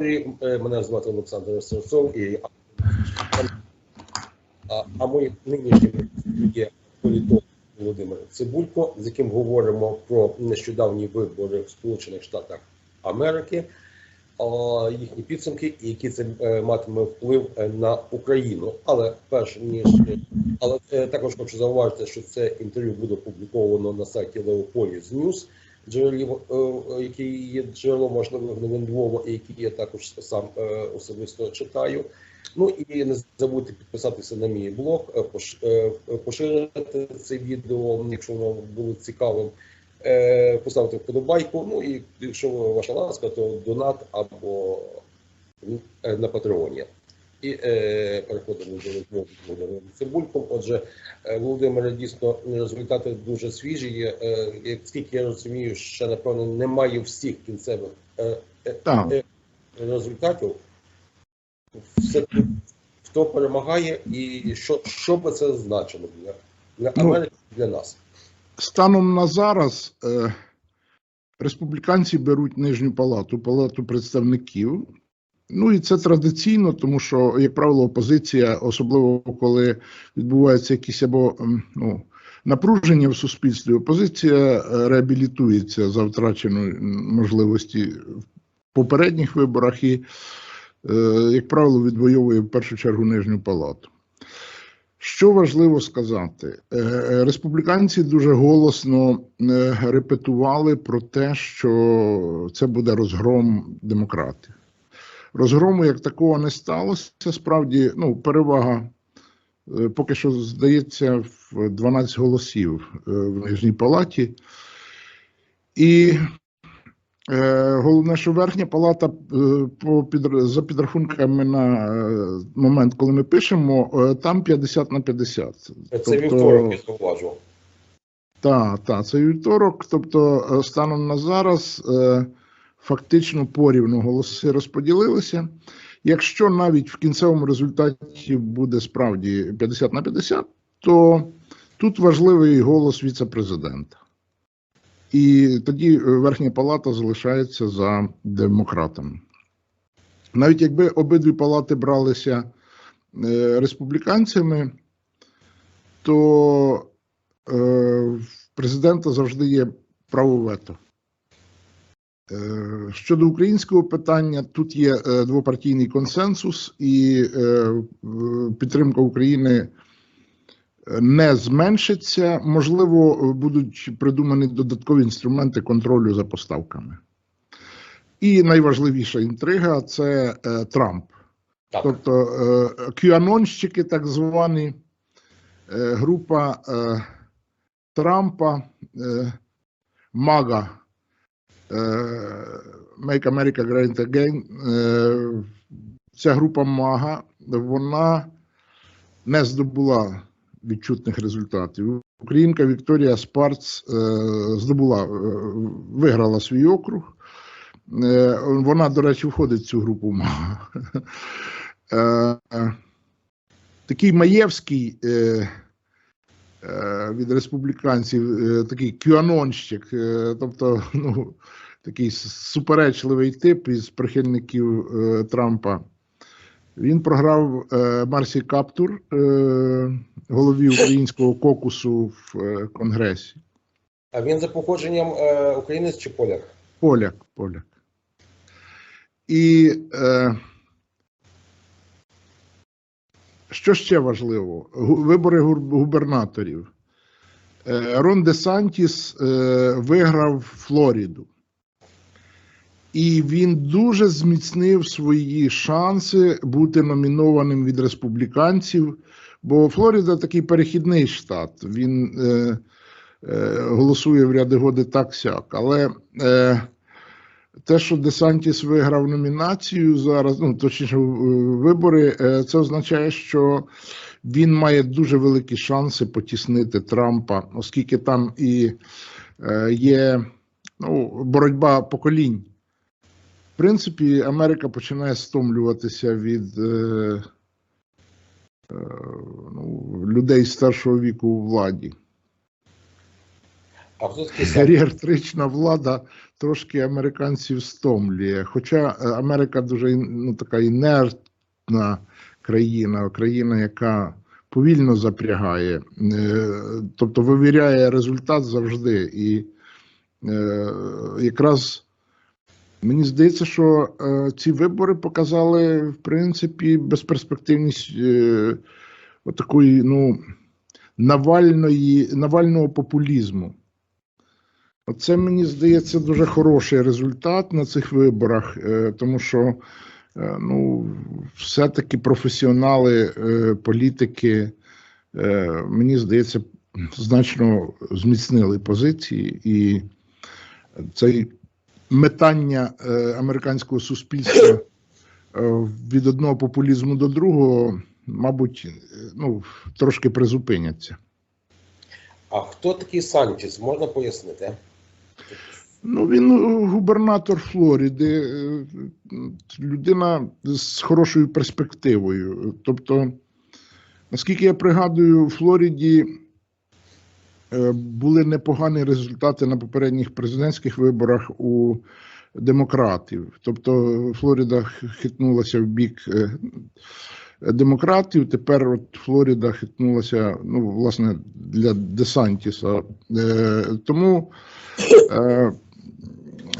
Е, Мене звати Олександр Сорцов і а, а ми нинішній є політолог Володимир Цибулько, з яким говоримо про нещодавні вибори в Сполучених Штатах Америки, їхні підсумки, і які це е, матиме вплив е, на Україну. Але перш ніж але також хочу зауважити, що це інтерв'ю буде опубліковано на сайті Leopolis News, джерелів, е, які є джерелом важливих новин Львова, і які я також сам е, особисто читаю. Ну і не забудьте підписатися на мій блог, е, е, поширити це відео, якщо воно було цікавим. е, Поставити вподобайку. Ну і якщо ваша ласка, то донат або е, на Патреоні. І е, переходимо до розмови з Володимиром Цибульком. Отже, е, Володимире, дійсно результати дуже свіжі. Є, е, як скільки я розумію, ще напевно немає всіх кінцевих е, е, е, результатів. Все хто перемагає, і що, що би це значило для, для Ну, Америки, для нас. Станом на зараз е, республіканці беруть нижню палату, палату представників. Ну і це традиційно, тому що, як правило, опозиція, особливо коли відбуваються якісь або ну, напруження в суспільстві, опозиція е, реабілітується за втраченої можливості в попередніх виборах і, е, як правило, відвоює в першу чергу нижню палату. Що важливо сказати, Е, республіканці дуже голосно репетували про те, що це буде розгром демократів. Розгрому як такого не сталося. Справді, ну, перевага е, поки що здається в 12 голосів е, в нижній палаті. І Е, Головне, що верхня палата е, по підр- за підрахунками на е, момент, коли ми пишемо, е, там 50 на 50. Це вівторок, я зауважував. Так, так, це вівторок. Тобто, станом на зараз е, фактично порівну голоси розподілилися. Якщо навіть в кінцевому результаті буде справді 50 на 50, то тут важливий голос віце-президента. І тоді е, верхня палата залишається за демократами. Навіть якби обидві палати бралися е, республіканцями, то е, президента завжди є право вето. Е, Щодо українського питання, тут є е, двопартійний консенсус, і е, підтримка України не зменшиться. Можливо, будуть придумані додаткові інструменти контролю за поставками. І найважливіша інтрига це Трамп. Так. Тобто кюанонщики, так звані, група Трампа, Мага, Make America Great Again. Е, ця група Мага, вона не здобула відчутних результатів. Українка Вікторія Спарц е, здобула, е, виграла свій округ. Е, Вона, до речі, входить в цю групу МАГА. Е, е, Такий Маєвський е, е, від республіканців, е, такий кюанонщик, е, тобто ну, такий суперечливий тип із прихильників е, Трампа. Він програв е, Марсі Каптур, е, голові українського кокусу в е, Конгресі. А він за походженням е, українець чи поляк? Поляк, поляк. І е, що ще важливо? Вибори губернаторів. Е, Рон Де Сантіс е, виграв Флориду. І він дуже зміцнив свої шанси бути номінованим від республіканців, бо Флорида такий перехідний штат. Він е, е, голосує в ряди годи так сяк. Але е, те, що Десантіс виграв номінацію зараз, ну точніше е, вибори, е, це означає, що він має дуже великі шанси потіснити Трампа, оскільки там і е, є ну, боротьба поколінь. В принципі, Америка починає стомлюватися від ну, людей старшого віку у владі. А хто геріатрична влада трошки американців стомлює. Хоча е, Америка дуже ну, така інертна країна, країна, яка повільно запрягає, е, тобто вивіряє результат завжди. І е, якраз мені здається, що ці вибори показали, в принципі, безперспективність такої, ну, навальної, навального популізму. Оце мені здається дуже хороший результат на цих виборах, е, тому що е, ну, все-таки професіонали, е, політики, мені здається, значно зміцнили позиції, і це метання американського суспільства від одного популізму до другого, мабуть, ну, трошки призупиняться. А хто такий Санчес? Можна пояснити? Ну, він е, губернатор Флориди, е, людина з хорошою перспективою. Тобто, наскільки я пригадую, у Флориді е, були непогані результати на попередніх президентських виборах у демократів. Тобто Флорида хитнулася в бік демократів. Тепер от Флорида хитнулася, ну, власне, для Десантіса. Тому.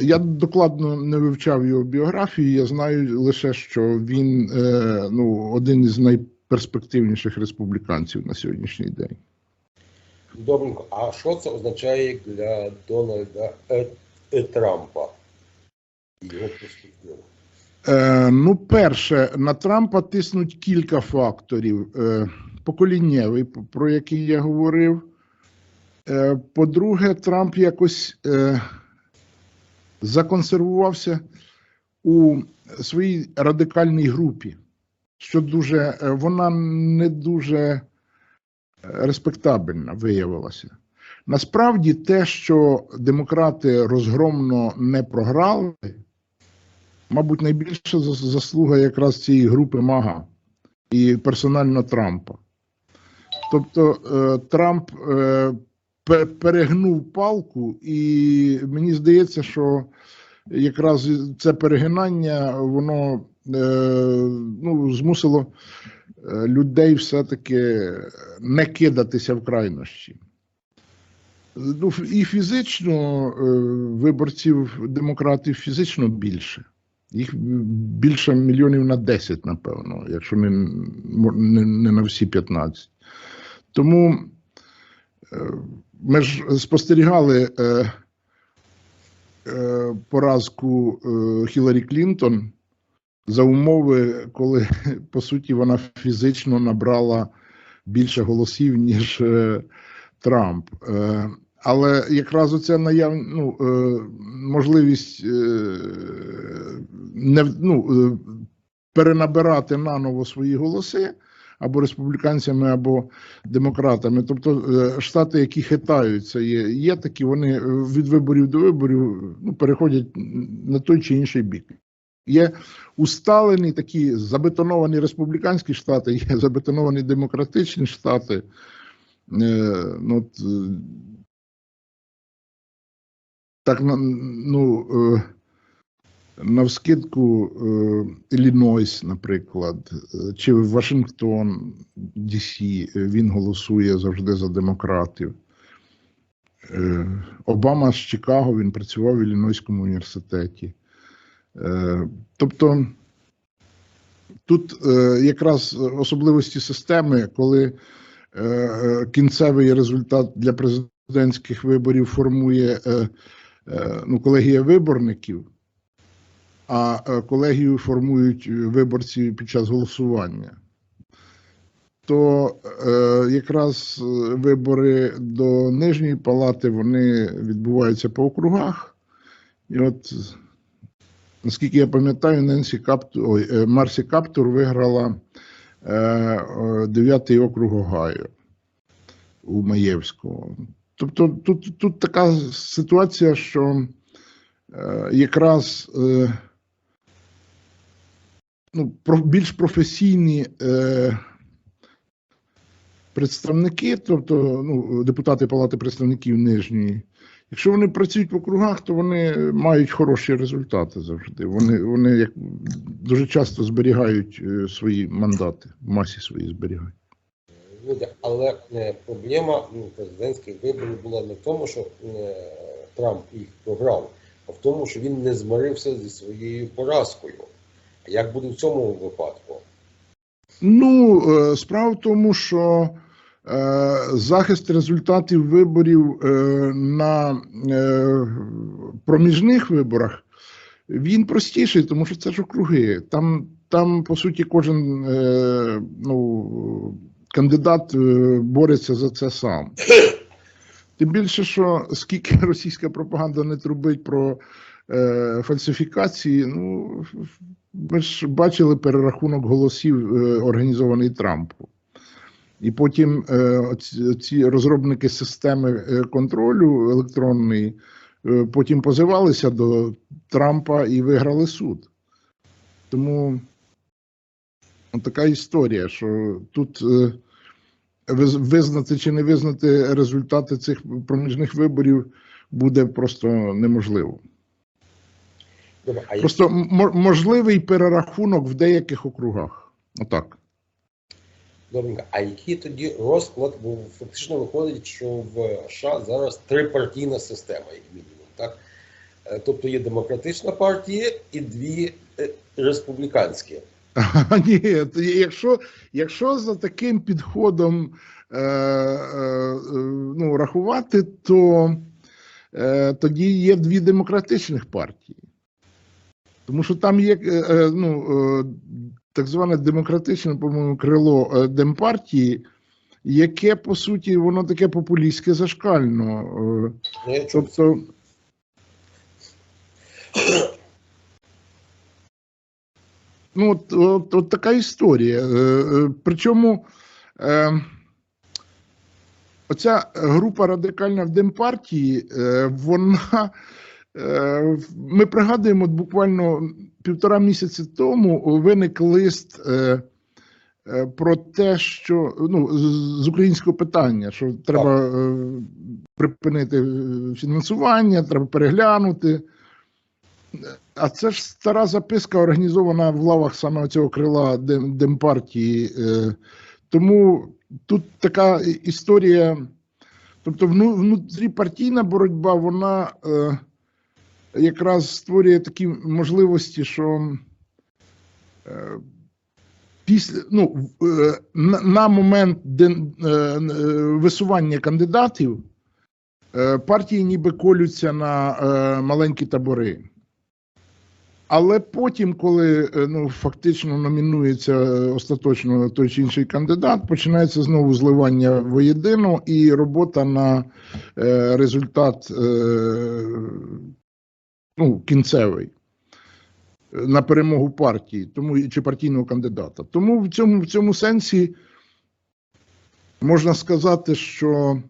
Я докладно не вивчав його біографію. Я знаю лише, що він е, ну, один із найперспективніших республіканців на сьогоднішній день. Добренько. А що це означає для Дональда Е- Е- Трампа? Його? Е, ну, перше, на Трампа тиснуть кілька факторів. Е, поколіннєвий, про який я говорив. Е, по-друге, Трамп якось е, законсервувався у своїй радикальній групі, що дуже е, вона не дуже е, респектабельна виявилася. Насправді, те, що демократи розгромно не програли, мабуть, найбільша заслуга якраз цієї групи Мага і персонально Трампа. Тобто е, Трамп перегнув палку, і мені здається, що якраз це перегинання воно е, ну, змусило е, людей все-таки не кидатися в крайнощі. Ну, і фізично е, виборців демократів фізично більше. Їх більше мільйонів на 10, напевно, якщо не, не, не на всі 15. Тому ми ж спостерігали е, е, поразку е, Хіларі Клінтон за умови, коли по суті вона фізично набрала більше голосів, ніж е, Трамп. Е, але якраз оця наяв, ну, е, можливість е, не, ну, е, перенабирати наново свої голоси або республіканцями, або демократами. Тобто е, штати, які хитаються, є, є такі, вони е, від виборів до виборів ну, переходять на той чи інший бік. Є усталені такі забетоновані республіканські штати, є забетоновані демократичні штати. Е, ну, от, е, так, ну, е, навскидку е, Іллінойс, наприклад, е, чи Вашингтон, Ді-Сі, е, він голосує завжди за демократів. Обама з Чикаго, він працював в Іллінойському університеті. Тобто тут якраз особливості системи, коли кінцевий результат для президентських виборів формує ну, колегія виборників, а е, колегію формують виборці під час голосування. То е, якраз е, вибори до нижньої палати вони відбуваються по округах. І от, наскільки я пам'ятаю, Ненсі Каптур, ой, е, Марсі Каптур виграла е, е, 9 округ Огайо у Маєвського. Тобто тут, тут така ситуація, що е, якраз е, ну, більш професійні е, представники, тобто ну, депутати Палати представників нижньої, якщо вони працюють в округах, то вони мають хороші результати завжди. Вони, вони як, дуже часто зберігають е, свої мандати, в масі свої зберігають. Люди, але е, проблема ну, президентських виборів була не в тому, що е, Трамп їх програв, а в тому, що він не змирився зі своєю поразкою. Як буде в цьому випадку? Ну, е, справа в тому, що е, захист результатів виборів е, на проміжних виборах він простіший, тому що це ж округи. Там, там по суті, кожен ну, кандидат бореться за це сам. Тим більше, що скільки російська пропаганда не трубить про е, фальсифікації, ну ми ж бачили перерахунок голосів, е, організований Трампом. І потім е, ці розробники системи е, контролю електронної потім позивалися до Трампа і виграли суд. Тому така історія, що тут визнати чи не визнати результати цих проміжних виборів буде просто неможливо. Просто можливий перерахунок в деяких округах. Отак. добренько, а який тоді розклад, бо фактично виходить, що в США зараз трипартійна система, як мінімум, так? Е, Тобто є демократична партія і дві е, республіканські. А, ні, то якщо, якщо за таким підходом е, е, е, ну, рахувати, то е, тоді є дві демократичних партії. Тому що там є е, е, ну, е, так зване демократичне, по-моєму, крило демпартії, яке, по суті, воно таке популістське зашкально. Ну. Тобто. Ну, от, от, от така історія. Причому оця група радикальна в Демпартії, вона. Ми пригадуємо, буквально півтора місяці тому виник лист е, е, про те, що ну, з- українського питання, що треба е, припинити фінансування, треба переглянути. А це ж стара записка, організована в лавах саме цього крила Дем- Демпартії. Тому тут така історія. Тобто, вну- внутріпартійна боротьба, вона якраз створює такі можливості, що е, після ну, е, на, момент е, висування кандидатів партії ніби колються на маленькі табори. Але потім, коли ну, фактично номінується остаточно той чи інший кандидат, починається знову зливання воєдино і робота на е, результат е, ну, кінцевий, е, на перемогу партії тому, чи партійного кандидата. Тому в цьому, в цьому сенсі можна сказати, що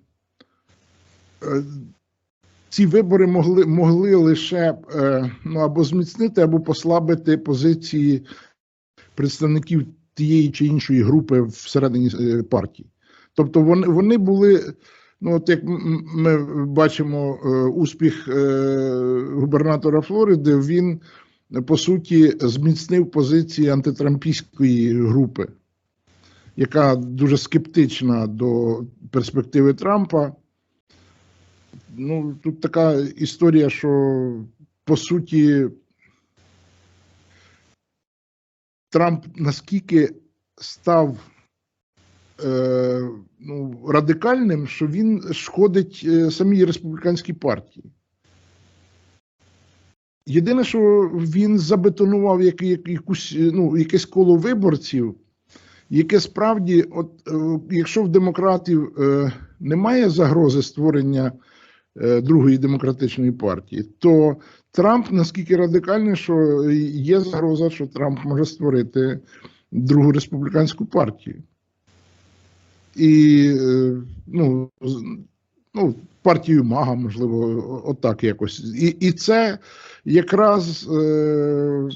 е, ці вибори могли, могли лише е, ну, або зміцнити, або послабити позиції представників тієї чи іншої групи всередині партії. Тобто вони, вони були, ну от як ми бачимо е, успіх е, губернатора Флориди, він по суті зміцнив позиції антитрампійської групи, яка дуже скептична до перспективи Трампа. Ну, тут така історія, що по суті Трамп наскільки став е, ну, радикальним, що він шкодить е, самій республіканській партії. Єдине, що він забетонував як, як, якусь, е, ну, якесь коло виборців, яке справді, от, якщо в демократів е, немає загрози створення е, другої демократичної партії, то Трамп наскільки радикальний, що є загроза, що Трамп може створити другу республіканську партію. І е, ну, ну, партію Мага, можливо, отак якось. І, і це якраз е,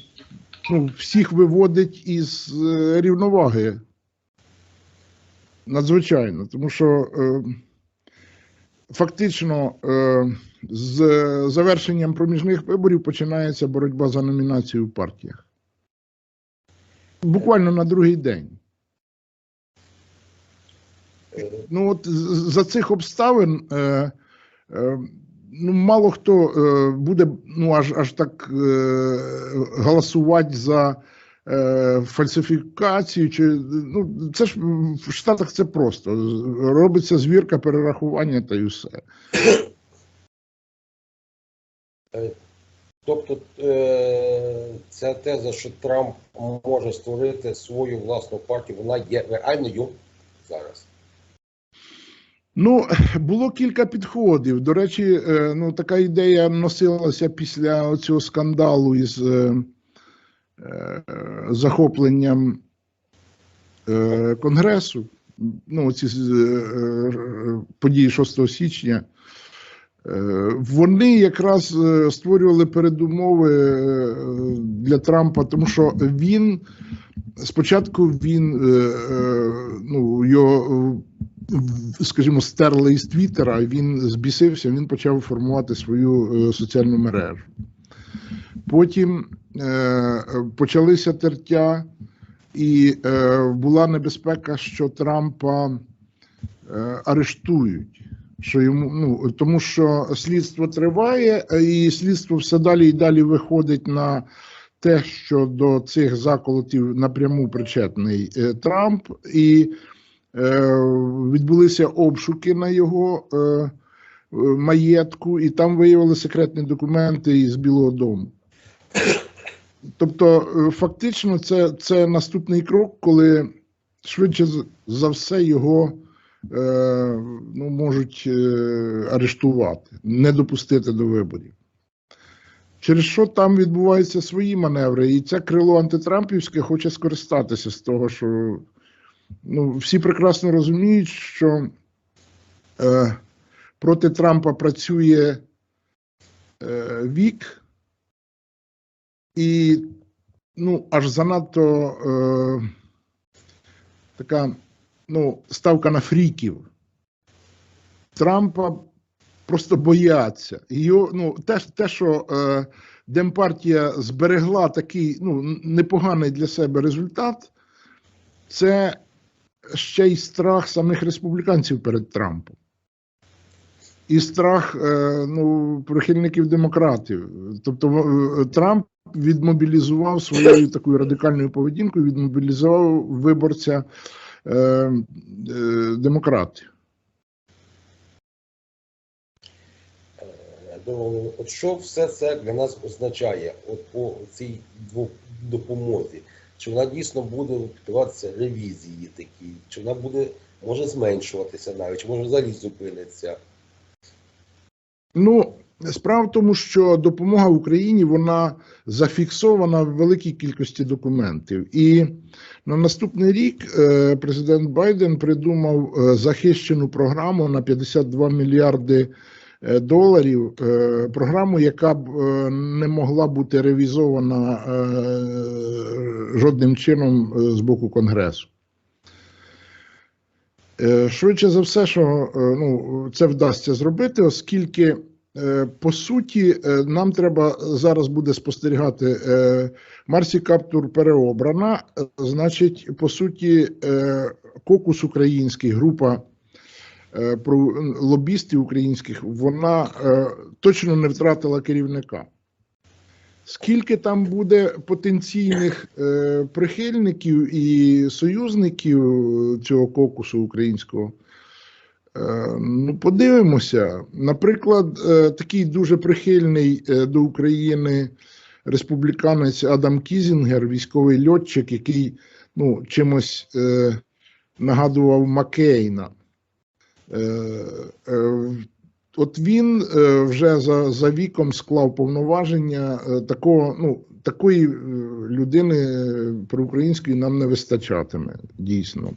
ну, всіх виводить із е, рівноваги. Надзвичайно, тому що фактично з завершенням проміжних виборів починається боротьба за номінацію в партіях. Буквально на другий день. Е, Ну, от за цих обставин е, е, ну, мало хто е, буде ну, аж, аж так е, голосувати за е, фальсифікацію. Чи, ну, це ж в Штатах це просто. Робиться звірка, перерахування та й все. Тобто е, ця теза, що Трамп може створити свою власну партію, вона є реальною зараз. Ну, було кілька підходів. До речі, е, ну, така ідея носилася після цього скандалу із е, е, захопленням е, Конгресу. Ну, ці е, е, події 6 січня. Е, Вони якраз створювали передумови для Трампа, тому що він спочатку він ну, його, скажімо, стерли із Твіттера, він збісився, він почав формувати свою е, соціальну мережу. Потім е, почалися тертя, і е, була небезпека, що Трампа е, арештують. Що йому, ну, тому що слідство триває, е, і слідство все далі і далі виходить на те, що до цих заколотів напряму причетний е, Трамп, і відбулися обшуки на його е, е, маєтку, і там виявили секретні документи із Білого Дому. Тобто, е, фактично, це, це наступний крок, коли швидше за все його е, ну, можуть е, арештувати, не допустити до виборів. Через що там відбуваються свої маневри, і це крило антитрампівське хоче скористатися з того, що ну, всі прекрасно розуміють, що е, проти Трампа працює е, вік, і ну, аж занадто е, така ну, ставка на фріків. Трампа просто бояться. Його, ну, те, те, що е, Демпартія зберегла такий ну, непоганий для себе результат, це ще й страх самих республіканців перед Трампом. І страх е, ну, прихильників демократів. Тобто е, Трамп відмобілізував своєю такою радикальною поведінкою, відмобілізував виборця е, е, демократів. Е, От що все це для нас означає от по цій допомозі? Чи вона дійсно буде піддаватися ревізії такій, чи вона буде може зменшуватися навіть, чи може взагалі зупиниться? Ну, справа в тому, що допомога Україні вона зафіксована в великій кількості документів. І на наступний рік е, президент Байден придумав е, захищену програму на 52 мільярди доларів. е, Програму, яка б е, не могла бути ревізована е, жодним чином е, з боку Конгресу. Е, Швидше за все, що е, ну, це вдасться зробити, оскільки, е, по суті, е, нам треба зараз буде спостерігати. е, Марсі Каптур переобрана, е, значить, по суті, е, кокус український, група е, про- лобістів українських, вона е, точно не втратила керівника. Скільки там буде потенційних е, прихильників і союзників цього кокусу українського? Е, ну, подивимося. Наприклад, е, такий дуже прихильний е, до України республіканець Адам Кізінгер, військовий льотчик, який ну, чимось е, нагадував Маккейна. Е, е, От він е, вже за, за віком склав повноваження такого, ну, такої людини проукраїнської нам не вистачатиме, дійсно.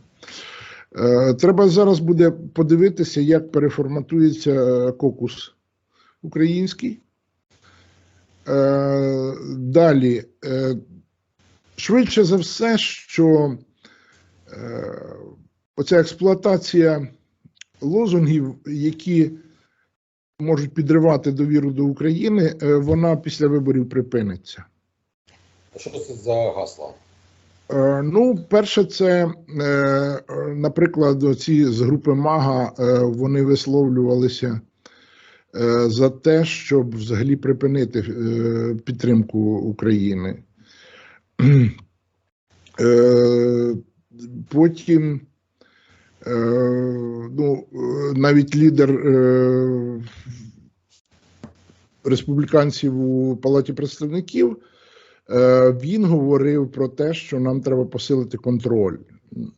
Треба зараз буде подивитися, як переформатується кокус український. Далі, швидше за все, що оця експлуатація лозунгів, які можуть підривати довіру до України, е, вона після виборів припиниться. Що це за гасла? Е, Ну, перше, це, е, наприклад, ці з групи Мага вони висловлювалися за те, щоб взагалі припинити підтримку України. Потім ну, е, навіть лідер е, республіканців у Палаті представників. Е, Він говорив про те, що нам треба посилити контроль.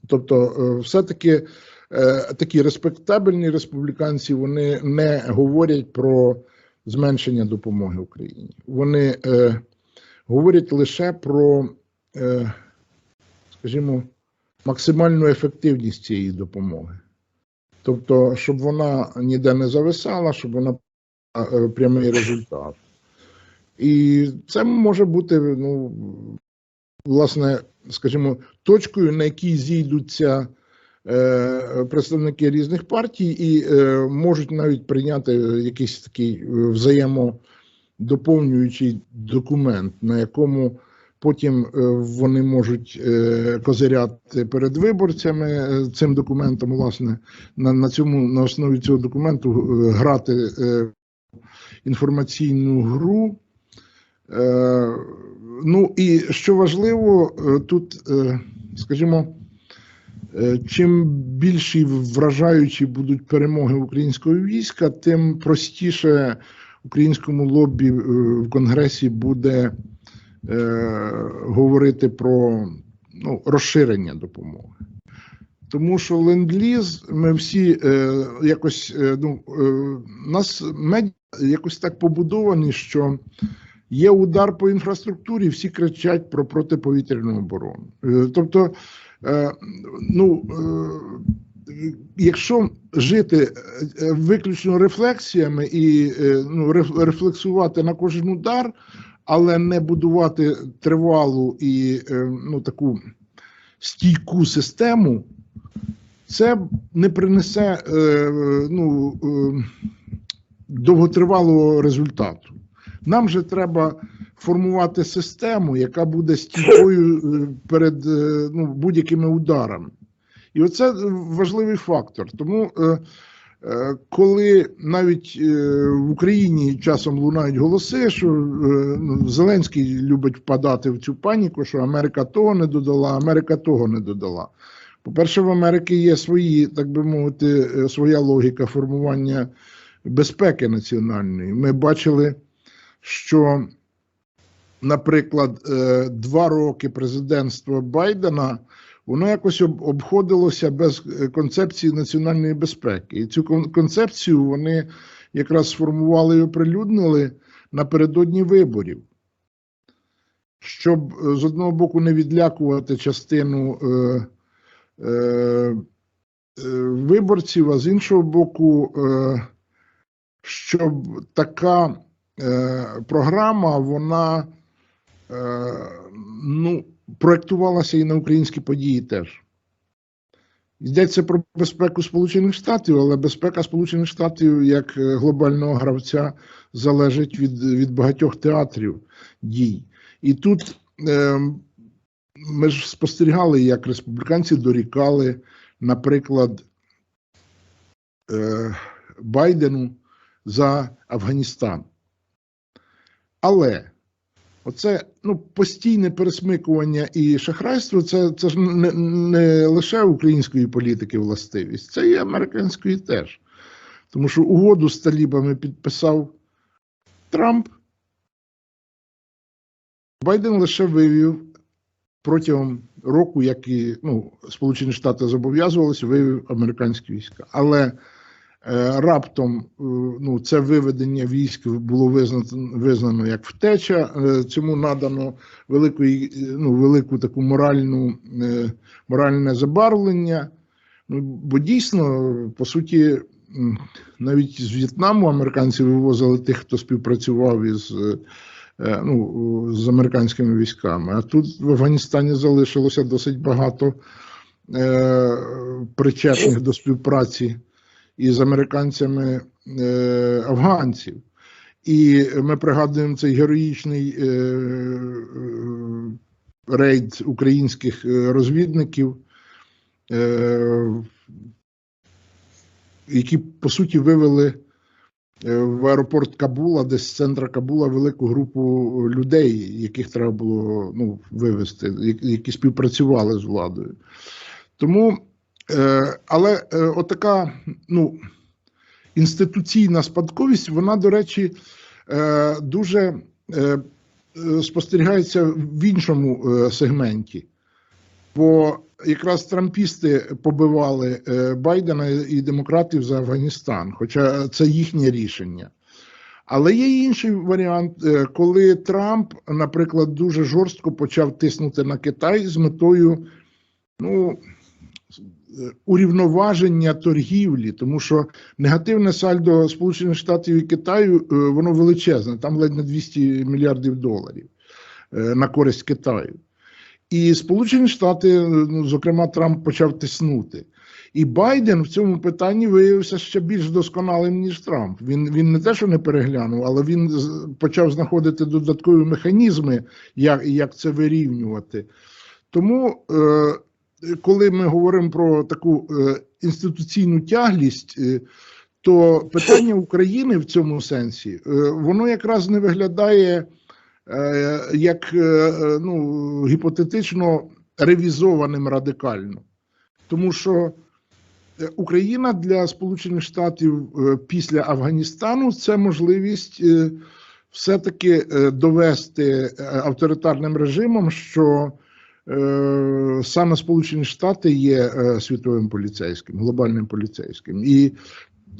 Тобто, е, все-таки е, такі респектабельні республіканці вони не говорять про зменшення допомоги Україні. Вони е, говорять лише про, е, скажімо, максимальну ефективність цієї допомоги. Тобто, щоб вона ніде не зависала, щоб вона е, прямий результат. І це може бути, ну, власне, скажімо, точкою, на якій зійдуться е, представники різних партій, і е, можуть навіть прийняти якийсь такий е, взаємодоповнюючий документ, на якому потім е, вони можуть е, козиряти перед виборцями е, цим документом, власне, на, на цьому на основі цього документу грати інформаційну гру. Ну і що важливо, тут, скажімо, чим більші вражаючі будуть перемоги українського війська, тим простіше українському лобі в Конгресі буде говорити про ну, розширення допомоги. Тому що ленд-ліз, ми всі е, якось е, ну, е, нас медіа якось так побудовані, що є удар по інфраструктурі, всі кричать про протиповітряну оборону. Е, Тобто, е, ну, е, якщо жити е, виключно рефлексіями і е, ну, рефлексувати на кожен удар, але не будувати тривалу і е, ну, таку стійку систему, це не принесе е, ну, е, довготривалого результату. Нам же треба формувати систему, яка буде стійкою перед ну, будь-якими ударами. І оце важливий фактор. Тому, коли навіть е, в Україні часом лунають голоси, що е, ну, Зеленський любить впадати в цю паніку, що Америка того не додала, Америка того не додала. По-перше, в Америки є свої, так би мовити, е, своя логіка формування безпеки національної. Ми бачили, що, наприклад, е, два роки президентства Байдена воно якось об- обходилося без е, концепції національної безпеки. І цю концепцію вони якраз сформували і оприлюднили напередодні виборів. Щоб е, з одного боку не відлякувати частину е, е, е, виборців, а з іншого боку, е, щоб така е, програма вона е, ну, проєктувалася і на українські події теж. Йдеться про безпеку Сполучених Штатів, але безпека Сполучених Штатів як е, глобального гравця залежить від, від багатьох театрів дій. І тут е, ми ж спостерігали, як республіканці дорікали, наприклад, е, Байдену за Афганістан. Але оце ну, постійне пересмикування і шахрайство це, це ж не, не лише української політики властивість, це і американської теж. Тому що угоду з талібами підписав Трамп. Байден лише вивів протягом року, як і ну, Сполучені Штати зобов'язувалися, вивів американські війська. Але раптом е, ну, це виведення військ було визнано, визнано як втеча. Е, цьому надано велику, е, ну, велику таку моральну, е, моральне забарвлення. Ну, бо дійсно, по суті, навіть з В'єтнаму американці вивозили тих, хто співпрацював із. е, е, Ну, з американськими військами. А тут в Афганістані залишилося досить багато е, причетних до співпраці із американцями е, афганців. І ми пригадуємо цей героїчний е, е, рейд українських е, розвідників, е, які по суті вивели е, в аеропорт Кабула, десь з центра Кабула, велику групу людей, яких треба було ну, вивезти, які співпрацювали з владою. Тому, але е, отака ну, інституційна спадковість, вона, до речі, е, дуже е, е, спостерігається в іншому е, сегменті. Бо якраз трампісти побивали е, Байдена і демократів за Афганістан, хоча це їхнє рішення. Але є інший варіант, е, коли Трамп, наприклад, дуже жорстко почав тиснути на Китай з метою ну, е, урівноваження торгівлі, тому що негативне сальдо Сполучених Штатів і Китаю е, воно величезне, там ледь не 200 мільярдів доларів е, на користь Китаю. І Сполучені Штати, ну, зокрема, Трамп почав тиснути. І Байден в цьому питанні виявився ще більш досконалим, ніж Трамп. Він, він не те, що не переглянув, але він почав знаходити додаткові механізми, як, як це вирівнювати. Тому, е, коли ми говоримо про таку е, інституційну тяглість, е, то питання України в цьому сенсі, е, воно якраз не виглядає як ну, гіпотетично ревізованим радикально. Тому що Україна для Сполучених Штатів після Афганістану це можливість все-таки довести авторитарним режимом, що саме Сполучені Штати є е, світовим поліцейським, глобальним поліцейським. І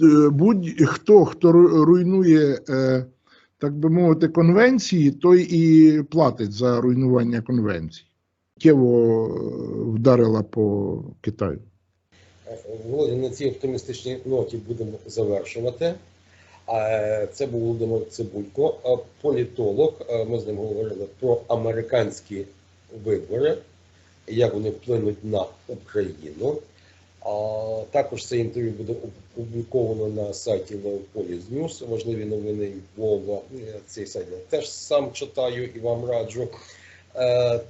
е, будь-хто, хто руйнує, е, так би мовити, конвенції, той і платить за руйнування конвенцій. Кєво вдарила по Китаю. Володя, на цій оптимістичній ноті будемо завершувати. Е, Це був Володимир Цибулько, е, політолог. Е, Ми з ним говорили про американські вибори, як вони вплинуть на Україну. А також це інтерв'ю буде опубліковано на сайті Leopolis News. Важливі новини Львова. Е, Цей сайт я теж сам читаю і вам раджу. Е,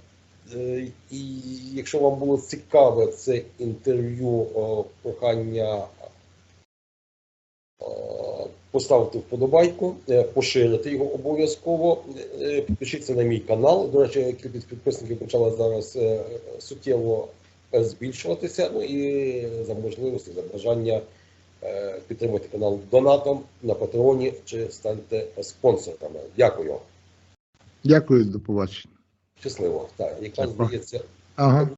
Е, І якщо вам було цікаве це інтерв'ю, прохання поставити вподобайку, е, поширити його обов'язково. Е, Підпишіться на мій канал. До речі, кількість підписників почала зараз е, суттєво е, збільшуватися. Ну і за можливості, за бажання е, підтримати канал донатом на патреоні чи станьте спонсорами. Дякую. Дякую, до побачення. Щасливо. Так, якраз здається. Ага.